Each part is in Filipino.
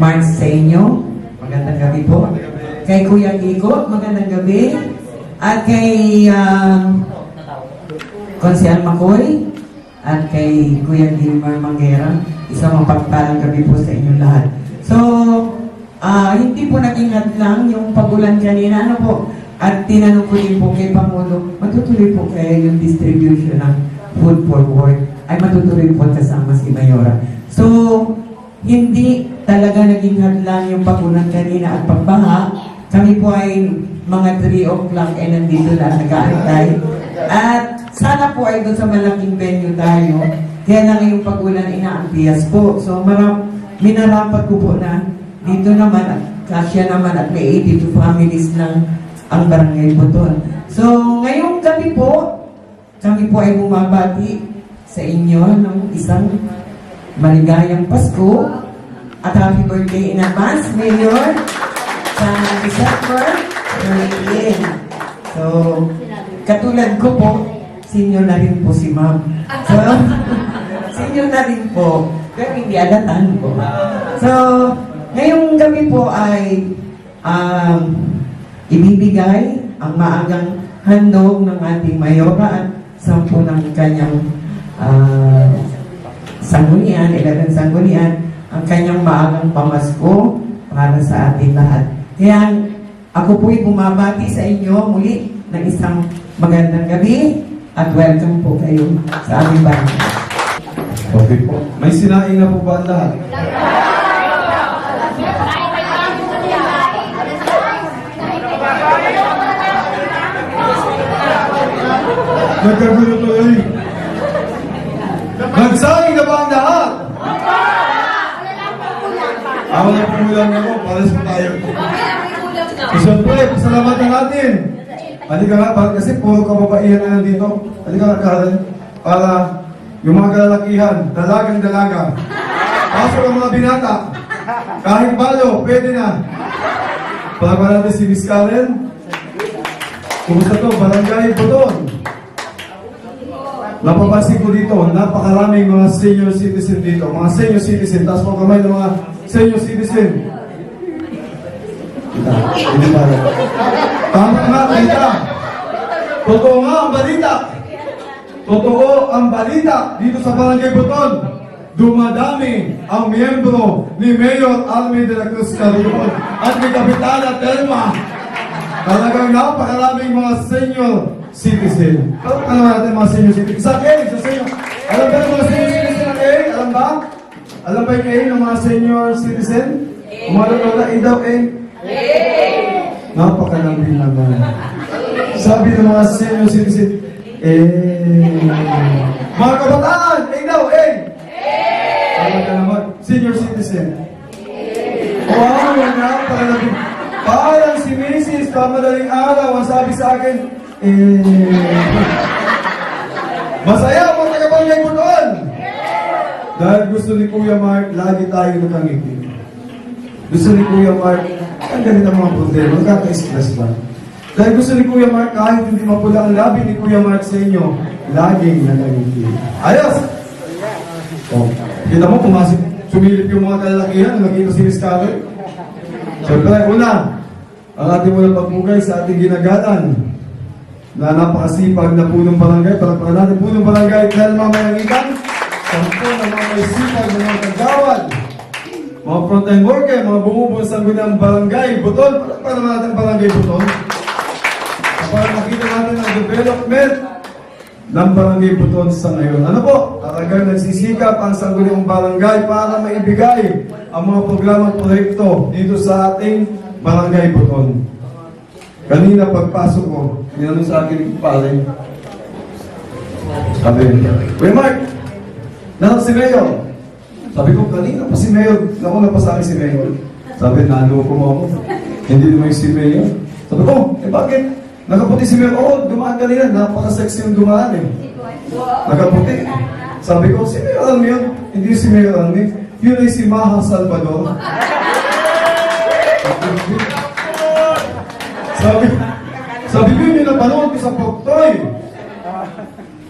Mark sa inyo. Magandang gabi po. Kay Kuya Kiko, magandang gabi. At kay um, Konsyal Makoy at kay Kuya Gilmar Manguera, isang mapagpalang gabi po sa inyong lahat. So, ah, hindi po naging hadlang yung pagulan kanina. Ano po? At tinanong ko din po kay Pangulo, matutuloy po kaya yung distribution ng food for work ay matutuloy po kasama si Mayora. So, hindi talaga naging hadlang yung pagulan kanina at pagbaha. Kami po ay mga 3 o'clock ay nandito na nag-aantay. At sana po ay doon sa malaking venue tayo. Kaya lang yung pagulan inaampias po. So, marap, minarapat ko po na dito naman at kasya naman at may 82 families ng ang barangay Buton. So, ngayong gabi po, kami po ay bumabati sa inyo ng isang maligayang Pasko at happy birthday in advance, Mayor, sa December 13. So, katulad ko po, senior na rin po si ma'am. So, senior na rin po, pero hindi alatan po. So, ngayong gabi po ay um, ibibigay ang maagang handog ng ating mayora at sampu ng kanyang ah, sanggunian, 11 sanggunian, ang kanyang maagang pamasko para sa ating lahat. Kaya ako po'y bumabati sa inyo muli ng isang magandang gabi at welcome po kayo sa aming bahay. Okay po. May sinaing na po ba ang lahat? Nagkagulo tuloy. Nagsaing na ba ang lahat? Ako na pumulang ako, pares po tayo. So, siyempre, pasalamatan natin. Halika nga, bakit kasi puro kababaihan na nandito. Halika nga, Karen. Para yung mga kalalakihan, dalagang dalaga. Pasok ang mga binata. Kahit balo, pwede na. Palaban natin si Miss Karen. Kumusta to? Barangay Budon. Napapansin ko dito, napakaraming mga senior citizen dito. Mga senior citizen, taas po kamay ng mga senior citizen. Kita, hindi tayo. Tama nga, kita. Totoo nga ang balita. Totoo ang balita dito sa Barangay Buton. Dumadami ang miyembro ni Mayor Alme de la Cruz Carrion at ni Kapitana Telma. Talagang napakaraming mga senior citizen. Ano natin mga senior citizen? Sa A, sa senior. Alam ba yung mga senior citizen ng A? Alam ba? Alam ba yung A ng mga senior citizen? Umarap na A daw A? Napakalambing naman. Sabi ng mga senior citizen, eh... Mga kabataan, eh daw, eh! Sabi ka naman, senior citizen. Wow, napakalambing. Parang si Mrs. Pamadaling araw ang sabi sa akin, eh... Masaya mo tagapangyay mo doon! Dahil gusto ni Kuya Mark, lagi tayo nakangiti. Gusto ni Kuya Mark, ang ganito ang mga problema, nakaka-stress ba? Dahil gusto ni Kuya Mark, kahit hindi mapula ang labi ni Kuya Mark sa inyo, laging nakangiti. Ayos! Oh, kita mo, pumasok, sumilip yung mga kalalakihan, nakita si Miss Carol. Siyempre, una, ang ating muna pagpugay sa ating ginagalan na napakasipag na punong barangay, palagpakan natin punong barangay, dahil mamayangitan, sampo na mga may sipag na mga kagawad, mga frontline worker, mga bumubong sa ng barangay, buton, palagpakan naman natin ang barangay buton. Para makita natin ang development ng barangay buton sa ngayon. Ano po? Talagang nagsisikap ang sangguniang barangay para maibigay ang mga programa at proyekto dito sa ating barangay buton. Kanina pagpasok ko, tinanong sa akin pare. Sabi, Kuya Mark, nanak si Mayor. Sabi ko, kanina pa si Mayor. Nauna pa sa akin si Mayor. Sabi, naloko mo ako. Hindi naman yung si Mayor. Sabi ko, eh bakit? Nakaputi si Mayor. Oo, dumaan kanina. Napaka-sexy yung dumaan eh. Nakaputi. Sabi ko, si Mayor Almi yun. Hindi si Mayor Almi. Yun ay si Maha Salvador. Sabi, sabi ko yun yung napanood ko sa Poktoy.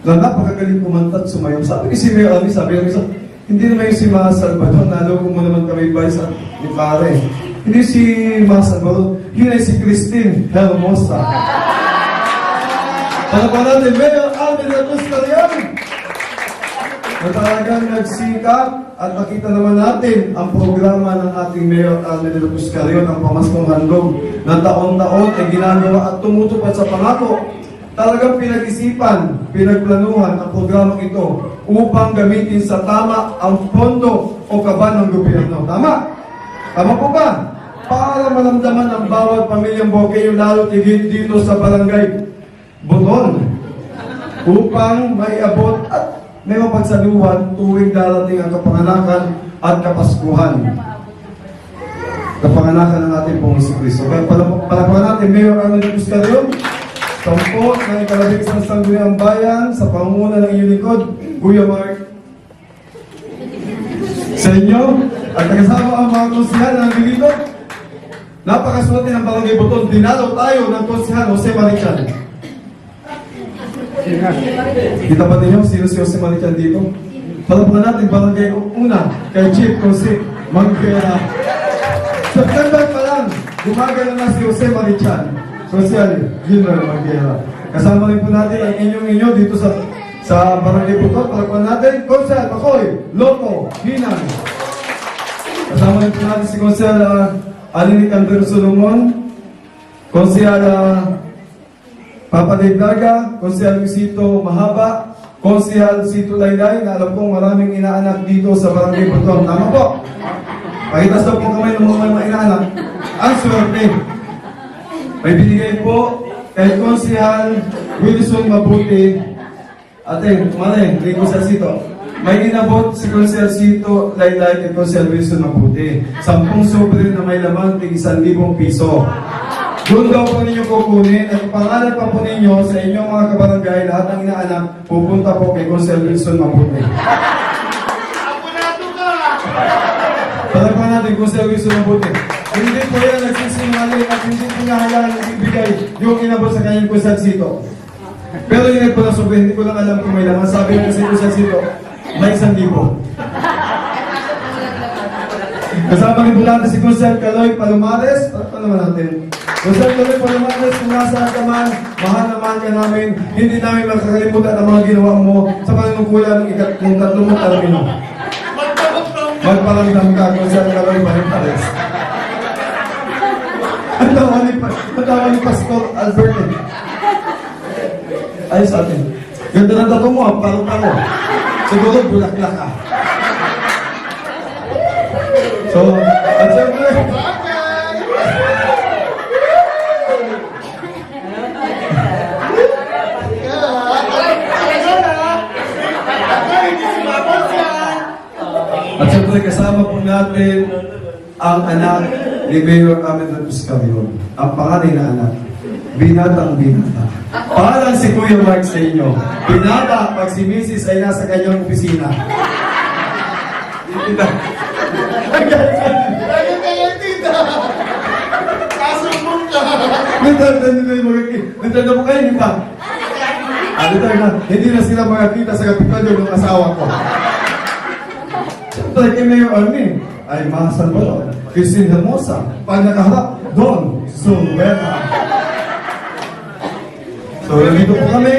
Na napakagaling kumanta at sumayaw. Sabi ko si Mayor Almi, sabi ko, hindi naman yung si Ma Salvador, naloko mo naman kami ba sa ni pare. Hindi si Ma Salvador, yun ay si Christine Hermosa. Para pa natin, Mayor Alvin Ratus Carion, na talagang nagsikap at nakita naman natin ang programa ng ating Mayor Alvin Ratus Carion, ang pamaskong handog na taon-taon ay ginagawa at tumutupad sa pangako. Talagang pinag-isipan, pinagplanuhan ang programang ito upang gamitin sa tama ang pondo o kaban ng gobyerno. Tama? Tama po ba? Para malamdaman ng bawat pamilyang Bokeyo lalo tigit dito sa barangay Buton upang maiabot at may mapagsaluhan tuwing darating ang kapanganakan at kapaskuhan. Kapanganakan ng ating pong si Kristo. Kaya pala- palapakan natin, Mayor Arnold Buscario, Sampo ng ikalabing isang sangguniang bayan sa pangunguna ng iyong lingkod, Kuya Mark. Sa inyo, at kasama ang mga konsihan na nandito, napakaswerte ng Barangay Buton. Dinalaw tayo ng konsihan Jose Marichan. Kita ba ninyo sino si Jose Marichan dito? Palapakan natin Barangay Una kay Chief Jose Manguera. September pa lang, gumagana na si Jose Marichan. Social General Manguera. Kasama rin po natin ang inyong inyo dito sa sa Barangay Buton. Palapakan natin, Konsel, Pakoy, Loco, Hinan. Kasama rin po natin si Konsel uh, Alinik Andrew Solomon, Konsel uh, Papa Dave Daga, Konsehal Luisito Mahaba, Konsehal Sito Laylay, na alam kong maraming inaanak dito sa Barangay Butong. Tama po? Pakitas daw po kamay ng mga mga inaanak. Ang swerte. May binigay po kay Konsehal Wilson Mabuti. Ate, mali, kay Konsehal Sito. May inabot si Konsehal Sito Laylay kay Konsehal Wilson Mabuti. Sampung sobre na may laman tig isang libong piso. Doon daw po ninyo kukunin at pangalan pa po ninyo sa inyong mga kabarangay, lahat ng inaanak, pupunta po kay Consel Wilson Mabuti. Palagpan natin Consel Wilson Mabuti. Hindi po yan nagsisinungaling at hindi po nahayaan ibibigay yung inabot sa kanyang Consel Sito. Pero yung nagpo na sobrang, hindi ko lang alam kung may laman. Sabi ko sa Consel Sito, may isang libo. Kasama rin po natin si Consel Caloy Palomares. Ano naman natin? Consel Caloy Palomares, kung nasa ka man, mahal na mahal ka namin. Hindi namin makakalimutan ang mga ginawa mo sa panunungkulan ng ikat ng tatlong mong talamino. Magparamdam ka, Consel Caloy Palomares. Ang tawa ni, Pa- ang tawa ni Pastor Albert. eh. Ayos atin. Ganda ng tato mo, ah, parang-paro. Siguro bulaklak ka. So, at syempre, at syempre kasama po natin ang anak ni Mayor Ratus Carion. Ang panganay na anak. Binatang binata. Parang si Kuya Mark sa inyo. Binata pag si Mrs. ay nasa kanyang opisina. Hindi na. Kaya kaya tita! Kasumbong ka! Yung mga Nandanda mo kayo, di ba? Ano tayo na, hindi na sila makakita sa kapitolyo ng asawa ko. Siyempre, kay Mayor Armin, ay mahasal mo doon. Christine Hermosa, pag nakaharap, Don Sumera. So, nandito po kami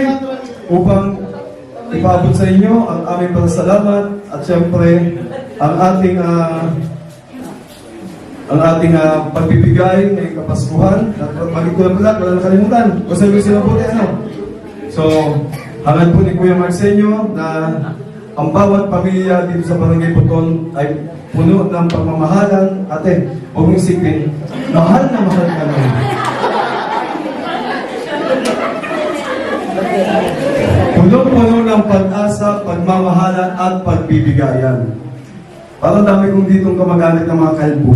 upang ipabot sa inyo ang aming pasalamat at siyempre, ang ating ah, ang ating uh, pagbibigay ngayong kapaskuhan. At bagay ko lang pala, wala nakalimutan. Sabi ko sila po ano. So, hangad po ni Kuya Marsenyo na ang bawat pamilya dito sa Barangay Puton ay puno ng pagmamahalan. Ate, huwag isipin, mahal na mahal ka namin. Puno-puno ng pag-asa, pagmamahalan at pagbibigayan. Parang dami kong ditong kamag-anak ng mga kalbo.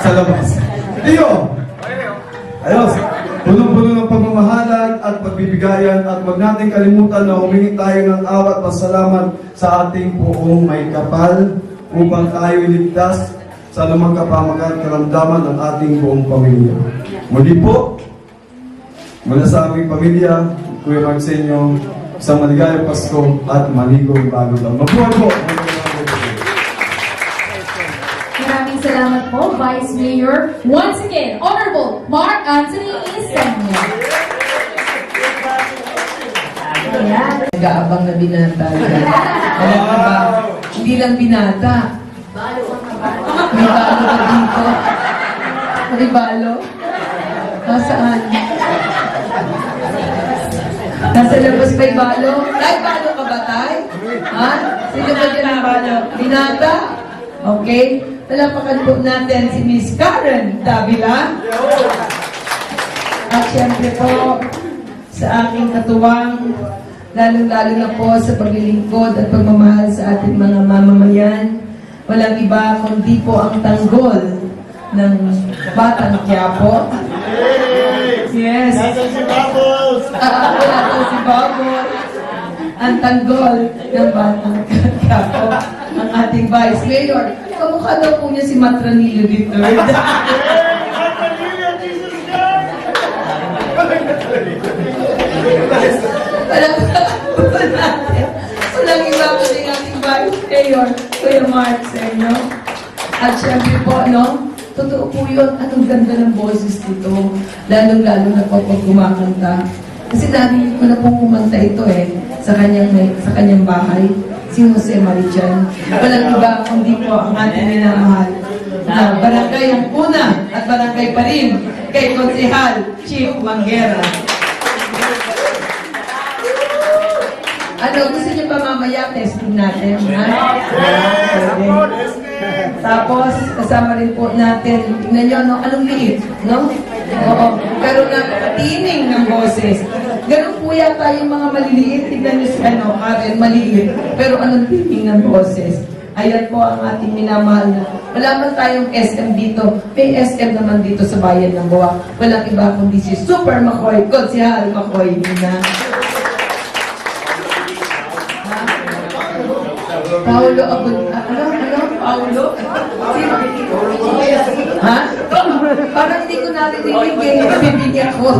sa labas. Iyo! Ayos! Punong-puno ng pagmamahalan at pagbibigayan at wag natin kalimutan na humingi tayo ng awat pasalamat sa ating poong may kapal upang tayo iligtas sa lumang kapamakan karamdaman ng ating buong pamilya. Muli po, mula sa aming pamilya, Kuya Marcenyo, Isang maligayang Pasko at maligong bagong taon. Mabuhay po! Salamat po, Vice Mayor. Once again, Honorable Mark Anthony Isenyo. Ayan. Nag-aabang na binata. Alam mo ba? Hindi lang binata. May balo ka dito. May balo? Nasaan? Nasa labas may balo? Tay, balo ka ba, Tay? Ha? Sino ba dyan ang balo? Binata? Okay. Talapakan po natin si Miss Karen Davila. At syempre po, sa aking katuwang, lalong-lalo na po sa paglilingkod at pagmamahal sa ating mga mamamayan, walang iba kundi po ang tanggol ng Batang Quiapo. Yes. Ah, wala po si Bubble. Ang tanggol ng Batang Quiapo, ang ating Vice Mayor. Kamukha daw po niya si Matranillo dito. Walang natin. Walang iba po ng ating Vice Mayor, Kuya Mark Senyo. At syempre po, no? Totoo po yun. Anong ganda ng boses dito. Lalong-lalo na po pag kumakanta. Kasi narinig ko na pong kumanta ito eh. Sa kanyang, sa kanyang bahay. Si Jose Marichan. Walang iba kundi po ang ating minamahal. Na barangay ang una at barangay pa rin kay Konsehal Chief Manguera. Ano, gusto niyo pa mamaya testing natin, ha? Pwede. Tapos, kasama rin po natin, tingnan niyo, no, anong liit, no? Oo, pero napakatining ng boses. Ganun po yata yung mga maliliit, tingnan niyo si ano, Karen, maliit, pero anong tining ng boses. Ayan po ang ating minamahal na. Wala man tayong SM dito. May SM naman dito sa bayan ng Buwak. Walang iba kundi si Super Makoy, Konsihal Makoy. Na. Paulo Abun... Paulo? Ha? Parang hindi ko narinig eh. Bibigyan ko.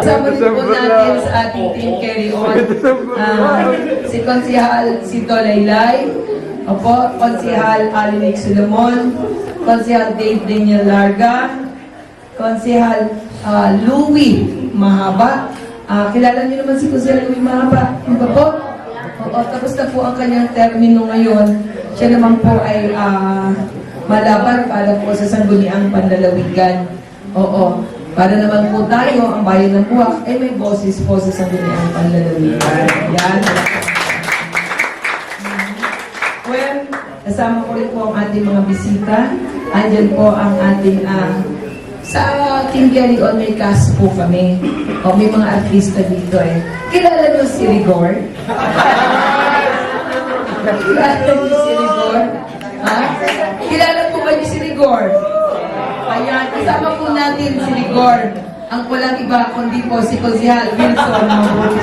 Kasama rin po natin sa ating team carry on. Ah, si Konsihal Sito Laylay. Opo, Konsihal Alinik Solomon. Konsihal Dave Daniel Larga. Konsihal ah, Louie Mahaba. Ah, kilala niyo naman si Konsihal Louie Mahaba. Ano ba po? Oo, tapos na po ang kanyang termino ngayon. Siya naman po ay ah, malaban para po sa sangguniang panlalawigan. Oo. Para naman po tayo, ang bayan ng Buwak, ay may boses po sa sangguniang panlalawigan. Yan. Well, kasama ko rin po ang ating mga bisita. Andyan po ang ating ah, sa Team Gary on may cast po kami. O may mga artista dito eh. Kilala niyo si Rigor? Niyo si Rigor? Ha? Kilala po kayo si Rigor? Ayan, kasama po natin si Rigor. Ang walang iba kundi po si Konsihal Wilson Mabuti.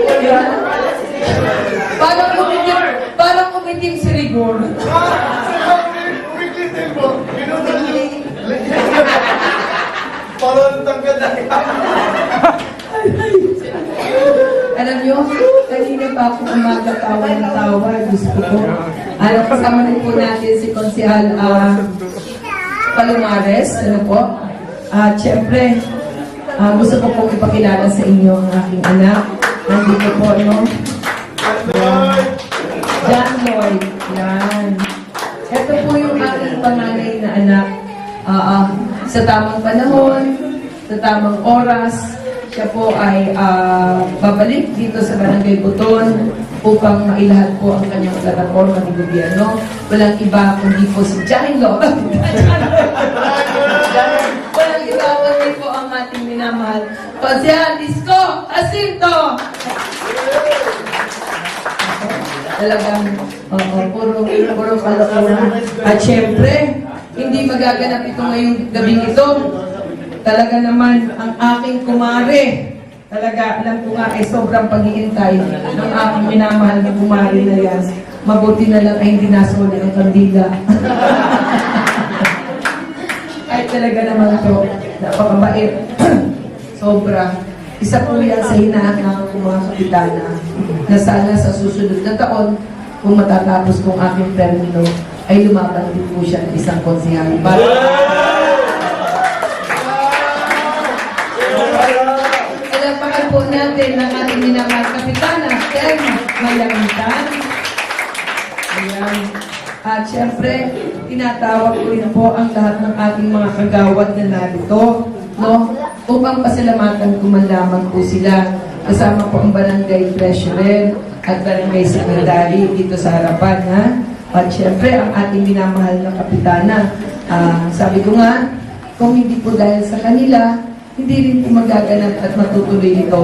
Ayan. Parang umitim, parang umitim si Rigor. Na Alam niyo, kanina pa ako umaga tawa ng tawa, gusto ko. Ano, kasama rin po natin si Konsihal ah, Palomares, ano po. At syempre, ah, gusto ko pong ipakilala sa inyo ang aking anak. Nandito po, no? John Lloyd. Yan. Ito po yung aking panganay na anak. Ah, ah, sa tamang panahon, sa tamang oras, siya po ay ah, babalik dito sa Barangay Buton upang mailahad po ang kanyang plataforma ni gobyerno. Walang iba kundi po si Jailo. Walang iba kundi po ang ating minamahal. Konsehal Disco Jacinto! Talagang, oo, puro, puro kalokohan. At syempre, hindi magaganap ito ngayong gabing ito. Talaga naman, ang aking kumare, talaga, alam ko nga, ay sobrang pag-iintay ng aking minamahal na kumare na yan. Mabuti na lang ay hindi nasuli ang kandila. At talaga naman po, napakabait. Sobra. Isa po yan sa hinahanap ng mga kapitana na sana sa susunod na taon, kung matatapos kong aking termino, ay lumaban din po siya ng isang konsehal. Para po natin ang ating minamahal kapitana, Terma Malangitan. Ayan. At syempre, tinatawag ko rin po ang lahat ng ating mga kagawad na narito, no? Upang pasalamatan ko man lamang po sila. Kasama po ang barangay treasurer at barangay secretary dito sa harapan, ha? At syempre, ang ating minamahal na kapitana. Ah, sabi ko nga, kung hindi po dahil sa kanila, hindi rin po magaganap at matutuloy ito.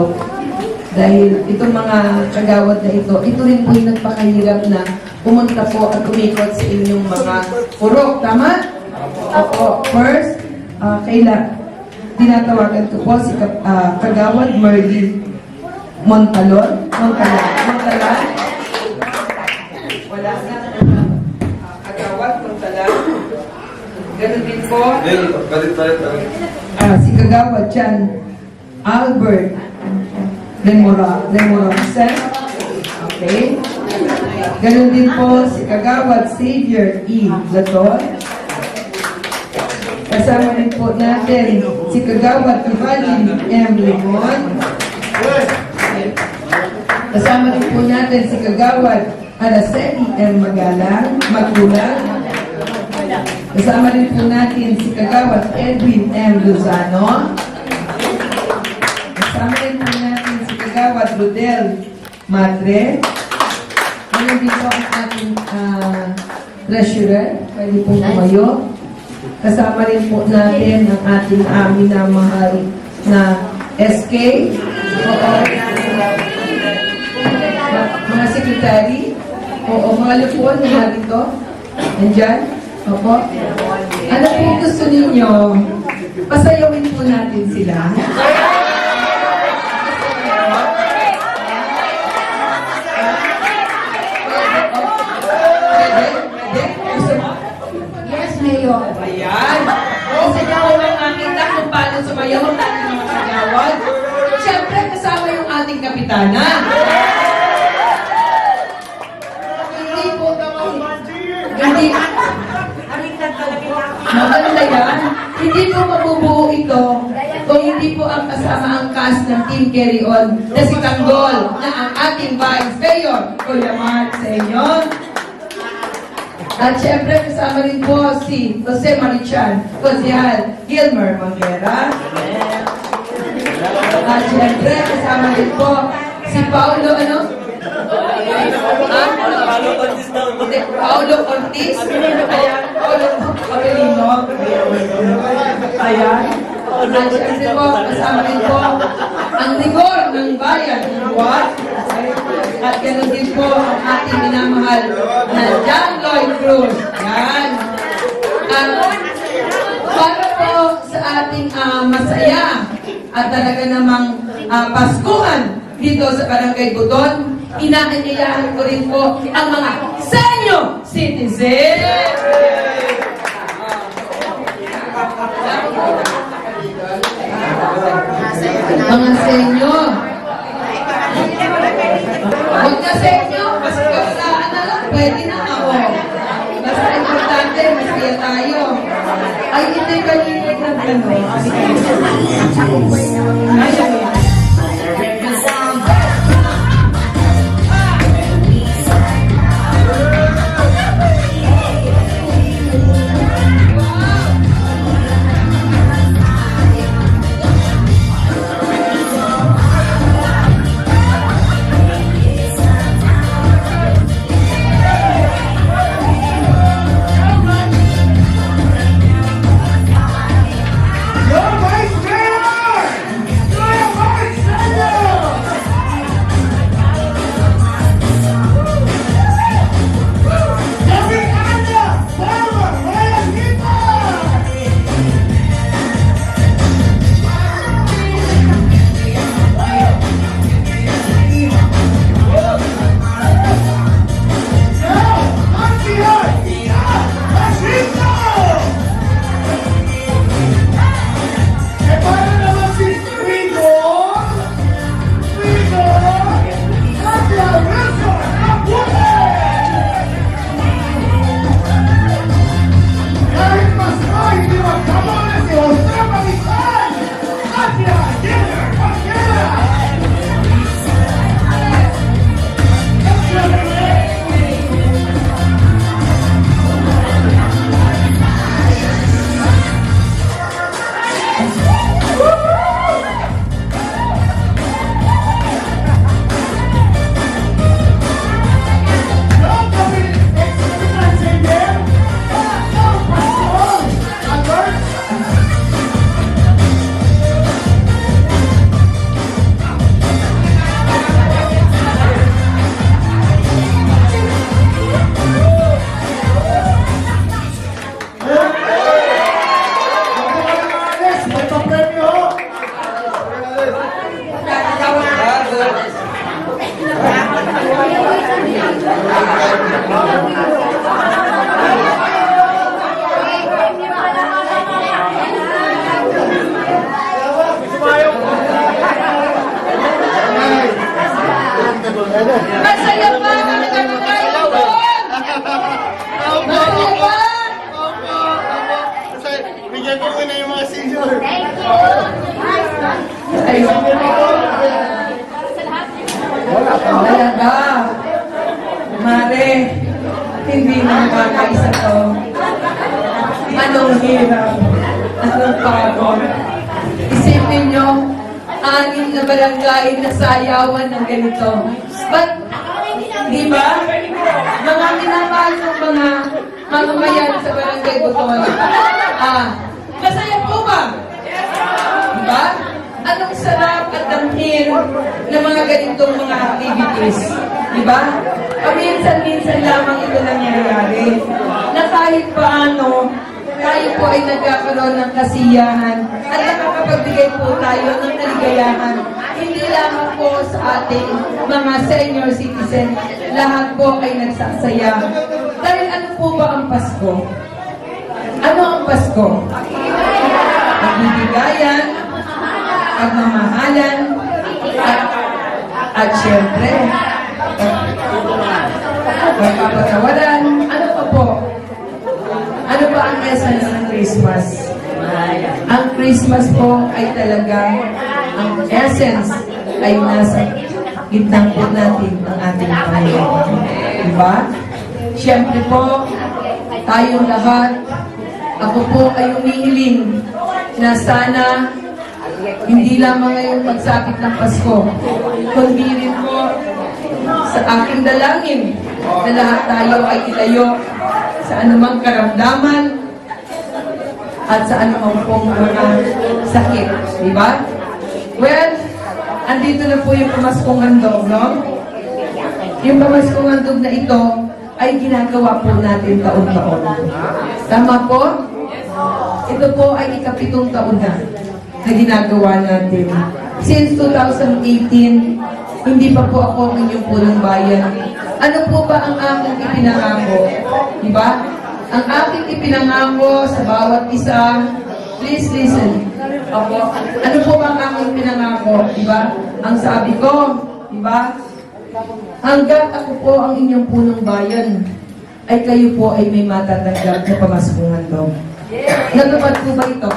Dahil itong mga kagawad na ito, ito rin po yung nagpakahirap na pumunta po at umikot sa inyong mga purok. Tama? Opo. First, uh, kaila, tinatawagan ko po si ah, kagawad Merly Montalon. Montalon. Montalon. Wala na. Ah, kagawad Montalon. Ganun din po. Balik, balik. Ah, si Kagawad Chan Albert Lemora Lemorasen. Okay. Ganun din po si Kagawad Xavier E. Lator. Kasama rin po natin si Kagawad Ivalin M. Limon. Kasama rin po natin si Kagawad Araceli M. Magalang, Magulang. Kasama rin po natin si Kagawad Edwin M. Lozano. Kasama rin po natin si Kagawad Rodel Madre. Ano din po ang ating ah, treasurer. Pwede po tumayo. Kasama rin po natin ang ating amin na mahal na SK. Oo. Mga secretary. Oo, mga lupon na narito. Nandyan. Opo. Ano po gusto ninyo? Pasayawin po natin sila. Yes, Mayor. Ayan. Kasi daw lang makita kung paano sumayaw ang ating mga. Siyempre, kasama yung ating kapitana. Hindi po Hindi. Maganda yan. Hindi po mabubuo ito kung hindi po ang kasama ang cast ng Team Carry On na si Tanggol na ang ating Vice Mayor, Kuya Mark sa inyo. At syempre, kasama rin po si Jose Marichan, Konsihal Gilmer Manguera. At syempre, kasama rin po si Paulo, ano? Hindi, Paulo Ortiz. Ayan, Paulo Orelino. Ayan. At syempre po, kasama rin po ang rigor ng bayan ng Buwat. At ganoon din po ang ating minamahal na John Lloyd Cruz. Yan. At para po sa ating ah, masaya at talaga namang ah, Paskuhan dito sa Barangay Budon, inaanyayahan ko rin po ang mga senior citizen. Mga senior. Huwag na sa inyo, kasi kabataan na lang, pwede na ako. Basta importante, masaya tayo. Ay, hindi kanina ng gano'n. Ayaw. Barangay na sayawan ng ganito. But, di ba? Mga minamahal ng mga mamamayan sa barangay Butol. Ah, masaya po ba? Diba? Anong sarap at damhil ng mga ganitong mga activities. Diba? Paminsan-minsan lamang ito nangyayari. Na kahit paano, tayo po ay nagkakaroon ng kasiyahan at nakakapagbigay po tayo ng kaligayahan. Hindi lamang po sa ating mga senior citizen, lahat po ay nagsasaya. Dahil ano po ba ang Pasko? Ano ang Pasko? Pagbibigayan, pagmamahalan, at, at syempre, pagpapatawaran. Ano pa po? Ano ba ang essence ng Christmas? Ang Christmas po ay talaga, ang essence ay nasa gitnang po natin ang ating Panginoon. Diba? Siyempre po, tayong lahat, ako po ay umihiling na sana hindi lamang ngayong pagsapit ng Pasko, kundi rin po sa aking dalangin na lahat tayo ay ilayo sa anumang karamdaman at sa anumang pong mga sakit. Di ba? Well, andito na po yung pamaskong handog, no? Yung pamaskong handog na ito ay ginagawa po natin taon-taon. Tama po? Ito po ay ikapitong taon na na ginagawa natin. Since 2018, hindi pa po ako ang inyong punong bayan. Ano po ba ang aking ipinangako? Diba? Ang aking ipinangako sa bawat isa, please listen. Opo. Ano po ba ang aking pinangako? Diba? Ang sabi ko, diba? Hanggat ako po ang inyong punong bayan, ay kayo po ay may matatanggap na pamaskungan daw. Natupad po ba ito?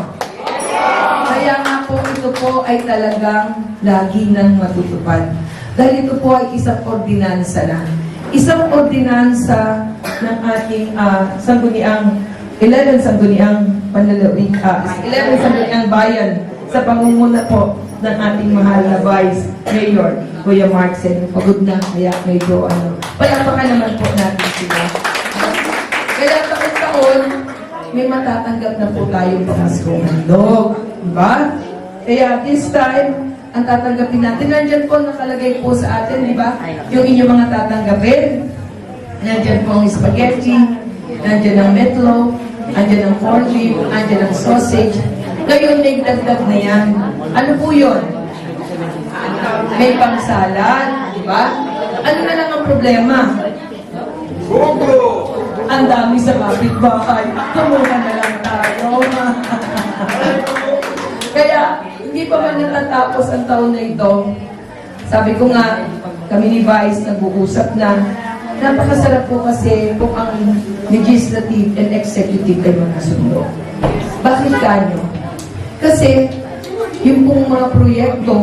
Kaya nga po ito po ay talagang lagi nang matutupad. Dahil ito po ay isang ordinansa na. Isang ordinansa ng ating uh, sangguniang 11 sangguniang panlalawig, ah, 11 sangguniang bayan sa pangunguna po ng ating mahal na Vice Mayor, Kuya Marcel. Pagod na, kaya medyo ano. Palapakan naman po natin sila. Kaya taon-taon, may matatanggap na po tayong pamaskong handog. Diba? Kaya this time, ang tatanggapin natin, nandyan po nakalagay po sa atin, di ba? Yung inyong mga tatanggapin. Nandyan po ang spaghetti, nandyan ang meatloaf, nandyan ang corned beef, nandyan ang sausage. Ngayon, may dagdag na yan. Ano po yun? May pangsalad, di ba? Ano na lang ang problema? Ang dami sa kapitbahay. Kumuha na lang tayo. Kaya, hindi pa man natatapos ang taon na ito. Sabi ko nga, kami ni Vice nag-uusap na. Napakasarap po kasi kung ang legislative and executive ay magkasundo. Bakit kanyo? Kasi, yung pong mga proyekto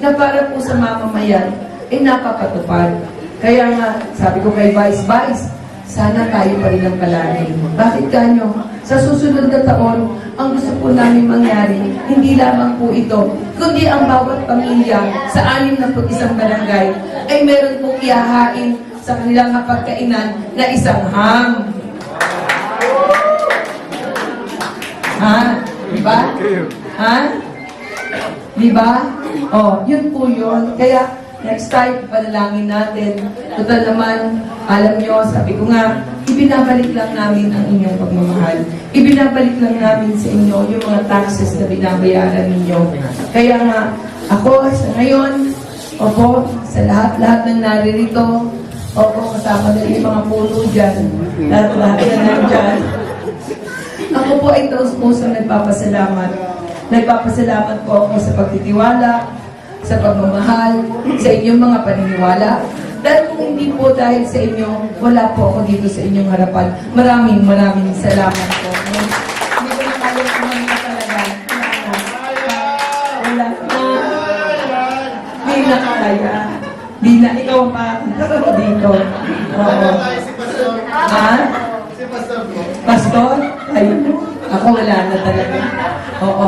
na para po sa mamamayan ay napapatupad. Kaya nga, sabi ko kay Vice, Vice, sana tayo pa rin ang palagi. Bakit kanyo? Sa susunod na taon, ang gusto po namin mangyari, hindi lamang po ito, kundi ang bawat pamilya sa anim na isang barangay ay meron pong ihahain sa kanilang hapagkainan na isang ham. Ha? Di ba? Ha? Di ba? Oh, yun po yun. Kaya, next time, panalangin natin. Total naman, alam nyo, sabi ko nga, ibinabalik lang namin ang inyong pagmamahal. Ibinabalik lang namin sa inyo yung mga taxes na binabayaran ninyo. Kaya nga, ako sa ngayon, opo, sa lahat-lahat ng naririto, Oo, kasama nila yung mga puno dyan. Lahat-lahat na nandyan. Ako po ay taos pusong nagpapasalamat. Nagpapasalamat po ako sa pagtitiwala, sa pagmamahal, sa inyong mga paniniwala. Dahil kung hindi po dahil sa inyo, wala po ako dito sa inyong harapan. Maraming maraming salamat po. Hindi na talaga. Wala po. Hindi na kaya kumanta pa dito. Oo. Ha? Pastor? Ay, ako wala na talaga. Oo.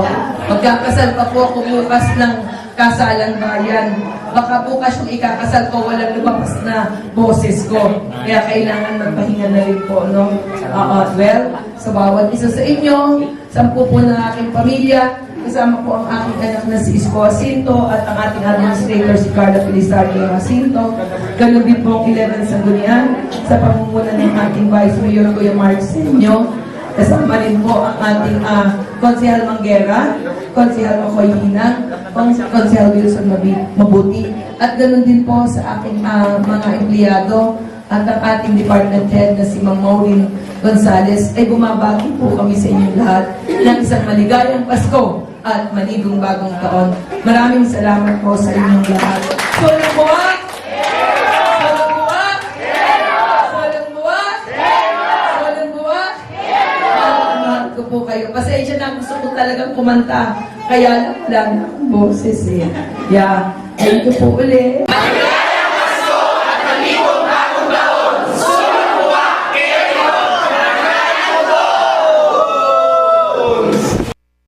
Magkakasal pa po ako bukas ng kasalang bayan. Baka bukas yung ikakasal ko, walang lumabas na boses ko. Kaya kailangan magpahinga na rin po, no? Oo. Well, sa bawat isa sa inyo, sampu po ng aking pamilya, kasama po ang aking anak na si Isko Jacinto at ang ating administrator si Carla Felisario Jacinto. Ganun din po ang 11 sa Gunian sa pamumuno ng ating Vice Mayor Kuya Mark Senyo. Kasama rin po ang ating uh, Konsehal Manguera, Konsehal Makoy Hinang, Kons Konsehal Wilson Mabuti, at ganun din po sa aking ah, mga empleyado at ang ating department head na si Ma'am Maureen Gonzales ay bumabati po kami sa inyong lahat ng isang maligayang Pasko at maligong bagong taon. Maraming salamat po sa inyong lahat. Solang buwak! Solang buwak! Solang buwak! Solang buwak! Mahal ko po kayo. Pasensya na gusto ko talagang kumanta. Kaya lang wala na akong boses eh. Yeah. Thank you po ulit.